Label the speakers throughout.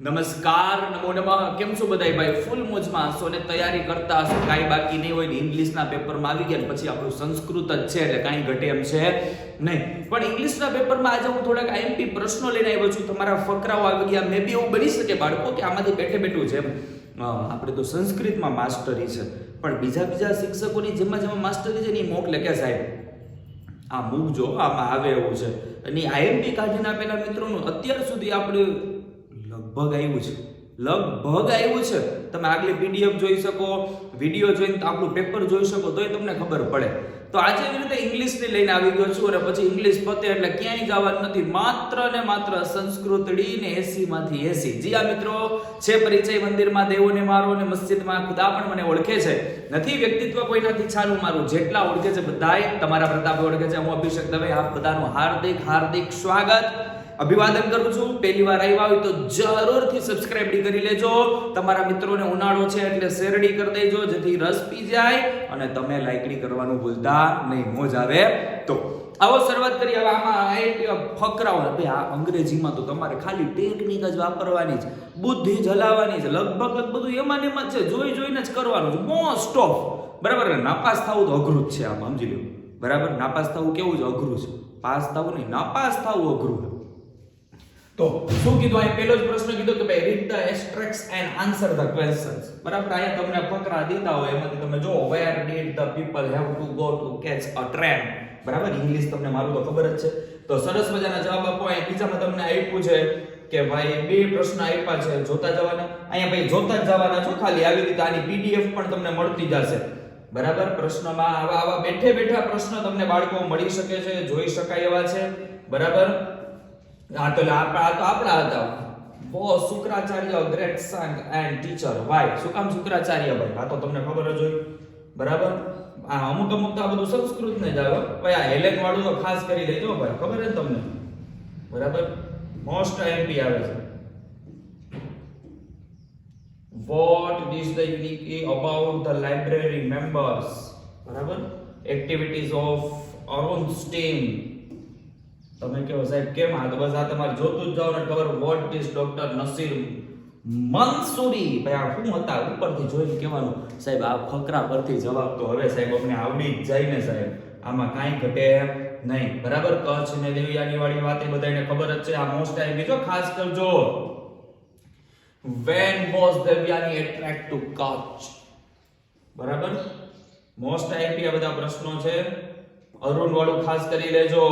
Speaker 1: નમસ્કાર, નમો નમઃ. કેમ છો બધાય ભાઈ? ફૂલ મોજમાં હશો ને તૈયારી કરતા હશો. કાંઈ બાકી નહીં હોય ને ઇંગ્લિશના પેપરમાં આવી ગયા પછી આપણું સંસ્કૃત જ છે, એટલે કાંઈ ઘટે એમ છે નહીં. પણ ઇંગ્લિશના પેપરમાં આજે હું થોડાક આઈએમપી પ્રશ્નો લઈને આવ્યો છું. તમારા ફકરાઓ આવી ગયા. મે બી એવું બની શકે બાળકો કે આમાંથી બેઠે બેઠું છે આપણે તો સંસ્કૃતમાં માસ્ટરી છે. પણ બીજા બીજા શિક્ષકોની જેમાં જેમાં માસ્ટરી છે ને એ મોકલે લેખે સાહેબ. આ મૂકજો આમાં આવે એવું છે. અને આઈએમપી કાઢીને આપેલા મિત્રોનું અત્યાર સુધી આપણે લગભગ આવ્યું છે. લગભગ આવ્યું છે. તમે આગલી પીડીએફ જોઈ શકો વીડિયો જોઈને આપણું પેપર જોઈ શકો, તોય તમને ખબર પડે. તો આજે એવી રીતે ઇંગ્લિશની લઈને આવી ગયો છું અને પછી ઇંગ્લિશ પતે એટલે ક્યાંય જવાનું નથી. માત્ર ને માત્ર સંસ્કૃતડી ને એસી માંથી એસી જી આ મિત્રો, છે પરિચય મંદિરમાં દેવોને મારો ને મસ્જિદમાં ખુદા પણ મને ઓળખે છે. નથી વ્યક્તિત્વ કોઈનાથી છાનું મારું. જેટલા ઓળખે છે બધાય. તમારા પ્રતાપે ઓળખે છે. હું અભિષેક દવે. આપ બધાનું હાર્દિક હાર્દિક સ્વાગત. અભિવાદન કરું છું. પહેલી વાર આવ્યા હોય તો જરૂરથી સબસ્ક્રાઇબ કરી લેજો. તમારા મિત્રોને ઉનાળો છે એટલે શેરડી કરી દેજો, જેથી રસ પી જાય અને તમે લાઈકડી કરવાનું ભૂલતા નહીં. મોજ આવે તો. આવો શરૂઆત કરી હવે આમાં ફકરાઓ ભાઈ, આ અંગ્રેજીમાં તો તમારે ખાલી ટેકનિક જ વાપરવાની છે બુદ્ધિ જ છે લગભગ બધું એમાં એમાં જ છે. જોઈ જોઈને જ કરવાનું છે. મોસ્ટ ઓફ બરાબર? નાપાસ થવું તો અઘરું જ છે આમ, સમજી લો બરાબર? નાપાસ થવું કેવું છે? અઘરું છે. પાસ થવું નહીં. નાપાસ થવું અઘરું. તો શું કીધું? અહીં પહેલો જ પ્રશ્ન કીધો કે ભાઈ read the extracts and answer the questions બરાબર? અહીંયા તમને ફકરા દીધા હોય. એમાંથી તમે જો where did the people have to go to catch a train બરાબર? ઇંગ્લિશ તમને મારું તો ખબર જ છે. તો સરસ મજાના જવાબ આપો. અહીં બીજામાં તમને આપ્યું છે કે ભાઈ, બે પ્રશ્ન આપ્યા છે જોતા જવાના. અહીંયા ભાઈ, જોતા જ જવાના છો ખાલી. આવી રીતે આની પીડીએફ પણ તમને મળતી જશે. બરાબર? પ્રશ્નમાં આવા આવા બેઠે બેઠા પ્રશ્ન તમને બાળકો મળી શકે છે, જોઈ શકાય એવા છે. બરાબર? આ તો આ તો આપણા હતા. બો શુક્રાચાર્ય, ગ્રેટ સંગ એન્ડ ટીચર. વાય? શું કામ શુક્રાચાર્ય ભાઈ? આ તો તમને ખબર જ હોય. બરાબર? આ અમુક અમુક તો આ બધું સંસ્કૃત ને જ આવે. ભાઈ, આ હેલેન વાળું તો ખાસ કરી લેજો ભાઈ. ખબર જ તમને? બરાબર? મોસ્ટ આઈએમપી આવે છે. What is the unique about the library members? બરાબર? Activities of Arun steam. તમે કહો સાહેબ, કેમ આ બસ આ તમારે જોતું જ જાવ ને ખબર what is doctor Naseer Mansuri? ભાઈ, આ શું હતા? ઉપરથી જોઈને કહેવાનું, સાહેબ, આ ફકરા પરથી જવાબ તો હવે સાહેબ અમને આવડી જ જાય ને સાહેબ. આમાં કાંઈ ઘટે નહીં. બરાબર? કચ્છ ને દેવયાની વાળી વાત એ બધાને ખબર જ છે. આ મોસ્ટ ટાઈમ બીજો ખાસ કરજો. When was Devyani attract to Kutch? બરાબર? મોસ્ટ ટાઈમ આ બધા પ્રશ્નો છે. અરુણ વાળું ખાસ કરી લેજો.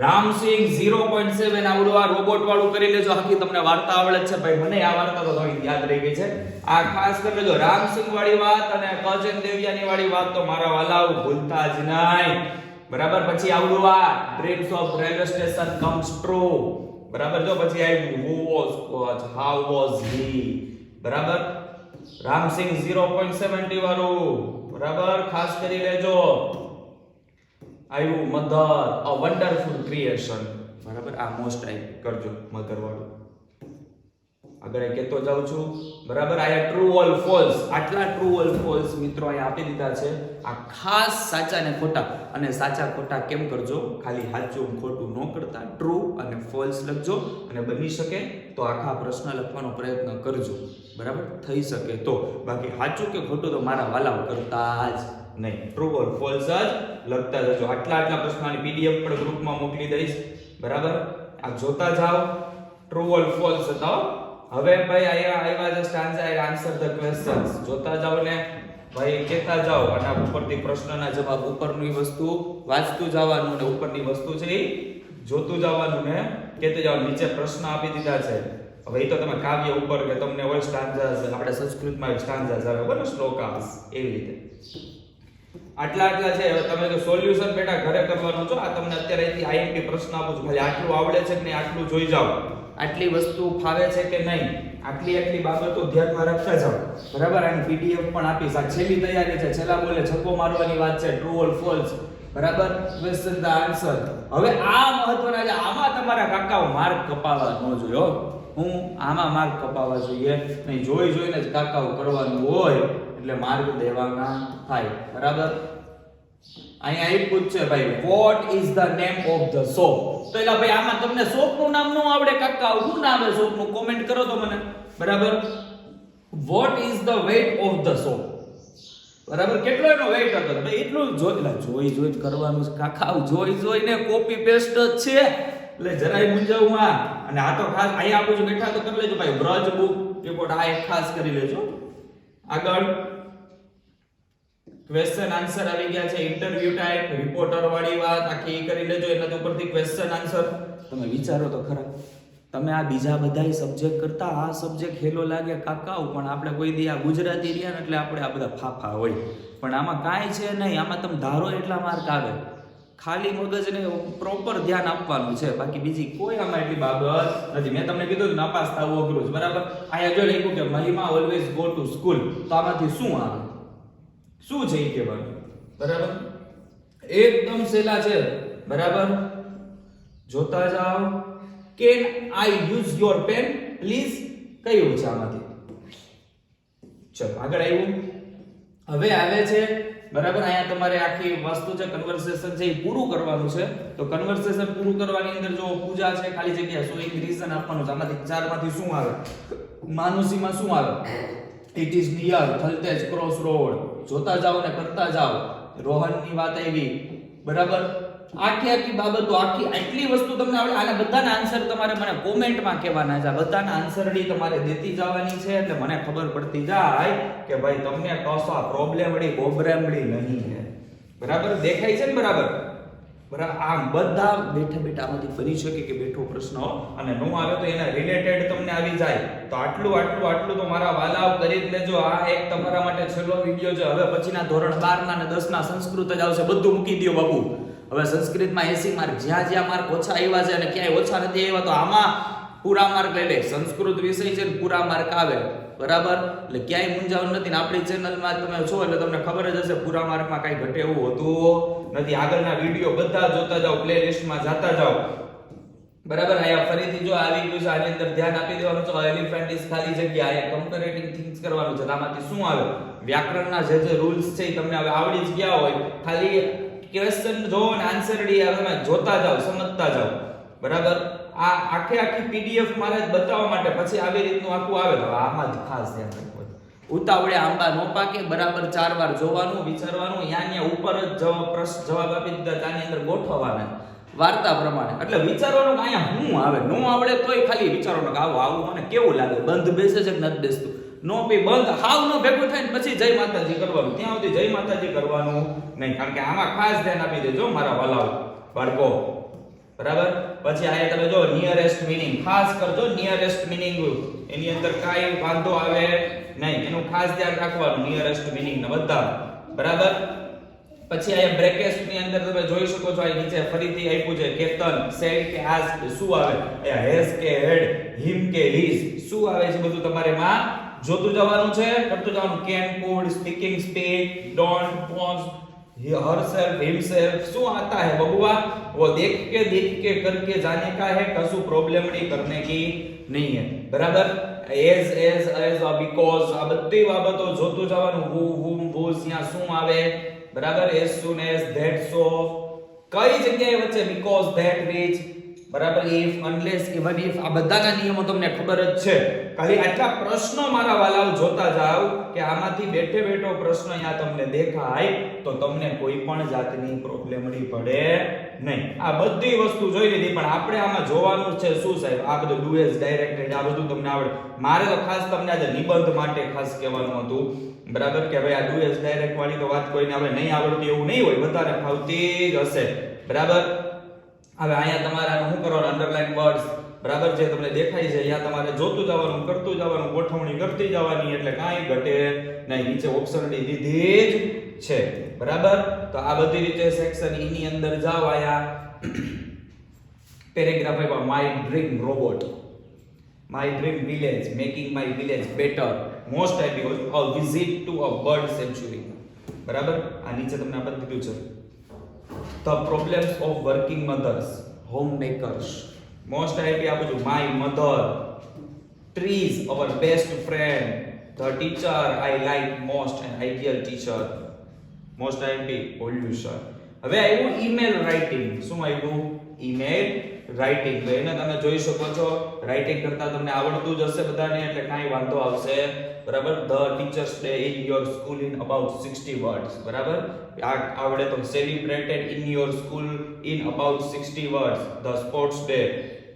Speaker 1: રામસિંહ 0.7 આવડું આ રોબોટ વાળું કરી લેજો. આખી તમને વાર્તા આવડે છે. ભાઈ, મને આ વાર્તા તો થોડી યાદ રહી ગઈ છે. આ ખાસ કરી લેજો રામસિંહ વાળી વાત અને કજન દેવિયાની વાળી વાત તો મારા વાલાઓ ભૂલતા જ નહીં. બરાબર? પછી આવડું આ dreams of railway station comes true બરાબર? જો પછી આવ્યું who was how was he બરાબર? રામસિંહ 0.70 વાળું. બરાબર? ખાસ કરી લેજો. આવ્યું મધર અ વન્ડરફુલ ક્રિએશન બરાબર? આ મોસ્ટ આઈ કરજો મધર વાળું આગળ એ કહેતો જાઉં છું. બરાબર? આયા ટ્રુ ઓલ ફોલ્સ આટલા ટ્રુ ઓલ ફોલ્સ મિત્રો અહીંયા આપી દીધા છે. આ ખાસ સાચા ને ખોટા. અને સાચા ખોટા કેમ કરજો? ખાલી સાચું ખોટું ન કરતા. ટ્રુ અને ફોલ્સ લખજો અને બની શકે તો આખા પ્રશ્ન લખવાનો પ્રયત્ન કરજો. બરાબર? થઈ શકે તો. બાકી સાચું કે ખોટું તો મારા વાલાઓ કરતા જ. નહીં. ટ્રુ ઓર ફોલ્સ જ લખતા જજો. આટલા આટલા પ્રશ્નોની પીડીએફ પણ ગ્રુપમાં મોકલી દઈશ. બરાબર? આ જોતા જાઓ. ટ્રુ ઓર ફોલ્સ હતા હવે ભાઈ અહીંયા આવ્યા just stanza answer the questions જોતા જાઓ ને. ભાઈ કહેતા જાઓ. આના ઉપરથી પ્રશ્નના જવાબ ઉપરની વસ્તુ વાંચતું જવાનું ને ઉપરની વસ્તુ છે જોતું જવાનું ને કહેતું જાઓ નીચે પ્રશ્ન આપી દીધા છે. હવે એ તો તમે કાવ્ય ઉપર કે તમને હોય સ્ટાન્ઝા આપણે સંસ્કૃતમાં સ્ટાન્ઝા આવે. બરાબર? શ્લોકાસ એવી રીતે. આટલા આટલા છે તમે જો સોલ્યુશન બેટા ઘરે કરવાનો છો, આ તમને અત્યારે અહીંથી આઈએમપી પ્રશ્ન આપું છું ખાલી આટલું આવડે છે કે નહીં, આટલું જોઈ જાઓ. આટલી વસ્તુ ફાવે છે કે નહીં, આટલી આટલી બાબતો ધ્યાનમાં રાખતા જાઓ. બરાબર? આની પીડીએફ પણ આપીશ. આ છેલ્લી તૈયારી છે, છેલ્લા બોલે છક્કો મારવાની વાત છે ટ્રુ ઓર ફોલ્સ બરાબર? ક્વેશ્ચન ધ આન્સર હવે આ મહત્વના છે, આમાં તમારા કાકાઓ માર્ક કપાવવા ન જોઈએ હો. આમાં માર્ક કપાવવા જોઈએ. નહીં, જોઈ જોઈને જ કાકાઓ કરવાનું હોય. એટલે માર્ગ દેવાના થાય. બરાબર? અહીંયા એક છે ભાઈ what is the name of the soap તો એલા ભાઈ, આમાં તમને સોપનું નામ ન આવડે કાકા, શું નામ છે સોપનું કોમેન્ટ કરો તો મને. બરાબર? What is the weight of the soap બરાબર? કેટલો એનો વેઇટ હતો? ભાઈ, એટલું જોઈ એટલે જોઈ જોઈ કરવાનું છે. કાકા, જોઈ જોઈ જોઈને કોપી પેસ્ટ જ છે. એટલે જરાય મૂંઝાવું આ અને આ તો ખાસ, અહીંયા આપું છું બેઠા તો કરી લેજો ભાઈ, બ્રજ બુક રિપોર્ટ આ એક ખાસ કરી લેજો. આગળ ક્વેશ્ચન આન્સર આવી ગયા છે. ઇન્ટરવ્યુ ટાઈપ રિપોર્ટર વાળી વાત, આખી એ કરી લેજો એના ઉપરથી ક્વેશ્ચન આન્સર તમે વિચારો તો ખરા. તમે આ બીજા બધાય સબ્જેક્ટ કરતા આ સબ્જેક્ટ હેલો લાગે કાકાઓ, પણ આપણે કોઈ દી આ ગુજરાતી રહ્યા એટલે આપણે આ બધા ફાફા હોય. પણ આમાં કાંઈ છે નહીં. આમાં તમે ધારો એટલા માર્ક આવે. ખાલી મગજને પ્રોપર ધ્યાન આપવાનું છે. બાકી બીજી કોઈ આમાં એટલી બાબત નથી. મેં તમને કીધું કે નાપાસ થવું અઘરું છે. બરાબર? અહીંયા જો લખ્યું કે મહિમા ઓલવેઝ ગો ટુ સ્કૂલ તો આમાંથી શું આવે? શું છે એ કહેવાનું? બરાબર? એકદમ સહેલા છે. બરાબર? જોતા જાઓ. Can I use your pen please કયું છે આમાંથી? ચલો, આગળ આવ્યું હવે આવે છે બરાબર? અહીંયા તમારે આખી વસ્તુ છે કન્વર્સેશન છે, એ પૂરું કરવાનું છે. તો કન્વર્સેશન પૂરું કરવાની અંદર જો પૂજા છે, ખાલી જગ્યા સો એક રીઝન આપવાનું છે? આમાંથી ચારમાંથી શું આવે? માનુસીમાં શું આવે? It is near Thaltej cross road જોતા જાઓ ને કરતા જાઓ. રોહનની વાત આવી. બરાબર? આખી આખી બાબતો, આખી આટલી વસ્તુ તમને આવડે, આના બધાના આન્સર તમારે મને કોમેન્ટમાં કહેવાના છે. બધાના આન્સર ડી તમારે દેતી જવાની છે, એટલે મને ખબર પડતી જાય કે ભાઈ તમને પ્રોબ્લેમ વળી પ્રોબ્લેમ વળી નહીં છે બરાબર? દેખાય છે ને બરાબર? બરાબર? આમ બધા બેઠા બેઠા આમાંથી ફરી શકે કે બેઠો પ્રશ્ન અને નો આવે તો એના રિલેટેડ તમને આવી જાય. તો આટલું આટલું આટલું તો મારા વાલાઓ કરી જ લેજો. આ એક તમારા માટે છેલ્લો વીડિયો છે. હવે પછીના ધોરણ 12 ના અને 10 ના સંસ્કૃત જ આવશે. બધું મૂકી દો બાબુ હવે સંસ્કૃતમાં 80 માર્ક, જ્યાં જ્યાં માર્ક ઓછા આવ્યા છે અને ક્યાંય ઓછા નથી આવ્યા, તો આમાં પૂરા માર્ક લઈ લે. સંસ્કૃત વિષય છે ને પૂરા માર્ક આવે. બરાબર? એટલે ક્યાંય મૂંઝાવણ નથી ને આપણી ચેનલમાં તમે છો, એટલે તમને ખબર જ હશે પૂરા માર્કમાં કાંઈ ઘટે એવું હોતું નથી. આગળના વીડિયો બધા જોતા જાઓ પ્લે લિસ્ટમાં જાતા જાઓ. બરાબર? અહીંયા ફરીથી જો આવી ગયું છે, આની અંદર ધ્યાન આપી દેવાનું છે. એલિફન્ટ ઇઝ ખાલી જગ્યા, અહીંયા કમ્પેરેટિવ થિંગ્સ કરવાનું છે. આમાંથી શું આવે? વ્યાકરણના જે જે રૂલ્સ છે, એ તમને હવે આવડી જ ગયા હોય. ખાલી ક્વેશ્ચન જો અને આન્સર ડી તમે જોતા જાઓ, સમજતા જાઓ. બરાબર? આ આખે આખી પીડીએફ મારે બતાવવા માટે પછી આવી રીતનું આખું આવે તો આમાં જ ખાસ ધ્યાન રાખવું ઉતાવળે આંબા નો પાકે, બરાબર ચાર વાર જોવાનું, વિચારવાનું, યા ન્યા ઉપર જ જવાબ, પ્રશ્ન, જવાબ આપી દીધા તાની અંદર ગોઠવવાના. વાર્તા પ્રમાણે. એટલે વિચારવાનું કે અહીંયા હું આવે, નો આવડે તોય ખાલી વિચારવાનું કે આવું આવું મને કેવું લાગે? બંધ બેસે છે કે નથી બેસતું? નો પી બંધ, હાવ નો ભેગું ને પછી જય માતાજી કરવાનું. ત્યાં સુધી જય માતાજી કરવાનું નહીં, કારણ કે આમાં ખાસ ધ્યાન આપી દેજો મારા વાલાઓ બાળકો. બરાબર? પછી આયા તમે જો નિયરેસ્ટ મીનિંગ ખાસ કરજો નિયરેસ્ટ મીનિંગ એની અંદર કાઈ વાંધો આવે નહીં, એનું ખાસ ધ્યાન રાખવાનું નિયરેસ્ટ મીનિંગ ને બધા. બરાબર? પછી આયા બ્રેકેટની અંદર તમે જોઈ શકો છો, આ નીચે ફરીથી આપ્યું છે, કેતન સેડ કે આસ શું આવે? એ હેઝ કે હેડ, હિમ કે હિઝ શું આવે છે બધું તમારે માં જોતું જવાનું છે કરતું જવાનું can code speaking speak don't pause herself himself શું आता है बबुआ वो देख के देख के करके जाने का है कसू प्रॉब्लम नहीं करने की नहीं है બરાબર એઝ એઝ એઝ આ બીકોઝ આ બધી બાબતો જોતું જવાનું હુ હુમ વોઝ ત્યાં શું આવે બરાબર as soon as that so કઈ જગ્યાએ વચ્ચે બીકોઝ ધેટ વિચ બરાબર? ઇફ અનલેસ ઇવન ઇફ આ બધાના નિયમો તમને ખબર જ છે. ખાલી આટલા પ્રશ્નો મારા વાલાઓ જોતા જાવ કે આમાંથી બેઠે બેઠો પ્રશ્ન અહીંયા તમને દેખાય તો તમને કોઈ પણ જાતની પ્રોબ્લેમ નહીં પડે નહીં. આ બધી વસ્તુ જોઈ લીધી, પણ આપણે આમાં જોવાનું છે શું સાહેબ? આ બધું ડુએસ ડાયરેક્ટેડ આ બધું તમને આવડે. મારે તો ખાસ તમને આજે નિબંધ માટે ખાસ કહેવાનું હતું. બરાબર? કે ભાઈ આ ડુએસ, ડાયરેક્ટ વાળી તો વાત કોઈને આપણે નહીં આવડતી એવું નહીં હોય. બધાને ફાવતી જ હશે. બરાબર? હવે અહીંયા તમારે શું કરવાનું? અંડરલાઈન વર્ડ્સ બરાબર જે તમને દેખાય છે. અહીંયા તમારે જોતું જવાનું, કરતું જવાનું, ગોઠવણી કરતી જવાની એટલે કાંઈ ઘટે નહીં. નીચે ઓપ્શન ડી દીધી જ છે. બરાબર? તો આ બધી રીતે સેક્શન ઈ અંદર જાવ આયા પેરેગ્રાફ આપ્યા. My dream robot my dream village making my village better most IP a visit to a bird sanctuary બરાબર? આ નીચે તમને આ બધું કીધું છે. The problems of working mothers homemakers most IP આ બધું my mother trees our best friend the teacher i like most an ideal teacher most IP pollution હવે આવ્યું ઈમેલ રાઇટિંગ શું આવ્યું ઈમેલ રાઇટિંગ તો એને તમે જોઈ શકો છો રાઇટિંગ કરતા તમને આવડતું જ હશે બધાને એટલે કાંઈ વાંધો આવશે બરાબર? The teachers day in your school in about 60 words બરાબર? આવડે તો celebrated in your school in about 60 words the sports day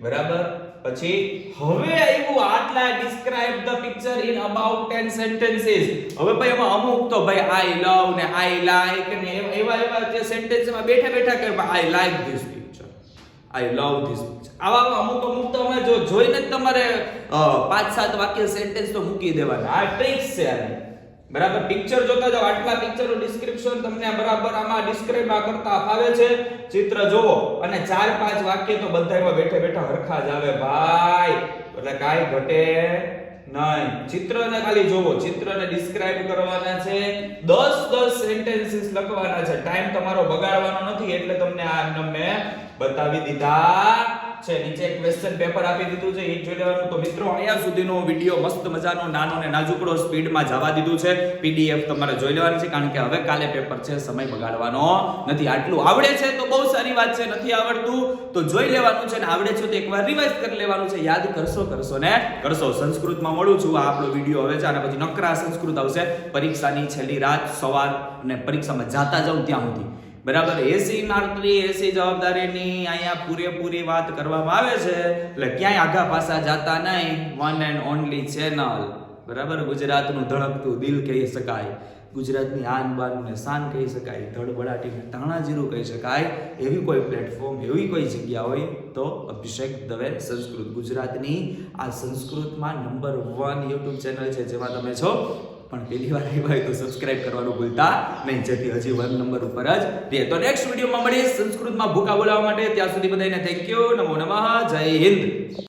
Speaker 1: બરાબર? પછી, હવે આવ્યું આટલા describe the picture in about 10 sentences હવે ભાઈ એમાં અમુક તો ભાઈ આઈ લવ ને આઈ લાઈક ને એવા- એવા જે સેન્ટેન્સમાં બેઠા બેઠા કરવા I like this I love this books આવા અમુક અમુક તો અમે જો જોઈને જ તમારે પાંચ, સાત વાક્ય સેન્ટેન્સ તો મૂકી દેવાના. આ ટ્રિક્સ છે આની બરાબર? પિક્ચર જોતા જાઓ, આટલા પિક્ચરનું ડિસ્ક્રિપ્શન તમને બરાબર આમાં ડિસ્ક્રાઇબ આ કરતા ફાવે છે. ચિત્ર જોવો અને ચાર, પાંચ વાક્ય તો બધાયમાં બેઠે બેઠા હરખા જ આવે. ભાઈ, એટલે કાંઈ ઘટે નહીં. ચિત્રને ખાલી જોવો ચિત્રને ડિસ્ક્રાઇબ કરવાના છે. 10 10 સેન્ટેન્સીસ લખવાના છે. ટાઈમ તમારો બગાડવાનો નથી, એટલે તમને આ મેં બતાવી દીધા. છે. નીચે ક્વેશ્ચન પેપર આપી દીધું છે. એ જોઈ લેવાનું. તો મિત્રો, અહીંયા સુધીનો વિડિયો મસ્ત મજાનો, નાનો અને નાજુકડો સ્પીડમાં જવા દીધું છે. પીડીએફ તમારે જોઈ લેવાની છે, કારણ કે હવે કાલે પેપર છે, સમય બગાડવાનો નથી. આટલું આવડે છે તો બહુ સારી વાત છે, નથી આવડતું તો જોઈ લેવાનું છે ને આવડે છે તો એકવાર રિવાઇઝ કરી લેવાનું છે. યાદ કરશો કરશો ને કરશો. સંસ્કૃતમાં મળું છું આ આપણો વિડિયો હવે છે અને પછી નકરા સંસ્કૃત આવશે. પરીક્ષાની છેલ્લી રાત સવાર અને પરીક્ષામાં જાતા જાઉં ત્યાં સુધી. બરાબર? એસી માર્કની એસી જવાબદારીની અહીંયા પૂરેપૂરી વાત કરવામાં આવે છે. એટલે ક્યાંય આઘા પાસા જાતા નહીં. વન એન્ડ ઓનલી ચેનલ બરાબર? ગુજરાતનું ધડકતું દિલ કહી શકાય. ગુજરાતની આન બાન શાન કહી શકાય. ધડબડાટીને તાણાજીરું કહી શકાય. એવી કોઈ પ્લેટફોર્મ એવી કોઈ જગ્યા હોય તો અભિષેક દવે સંસ્કૃત. ગુજરાતની આ સંસ્કૃતમાં નંબર વન યુટ્યુબ ચેનલ છે, જેમાં તમે છો. પણ પહેલી વાર આવ્યા હોય તો સબસ્ક્રાઇબ કરવાનું ભૂલતા નહીં. જેથી હજી વન નંબર ઉપર જ રહે તો નેક્સ્ટ વિડીયોમાં મળીએ સંસ્કૃતમાં ભૂકા બોલાવવા માટે. ત્યાં સુધી બધાને થેન્ક યુ નમો નમઃ. જય હિન્દ.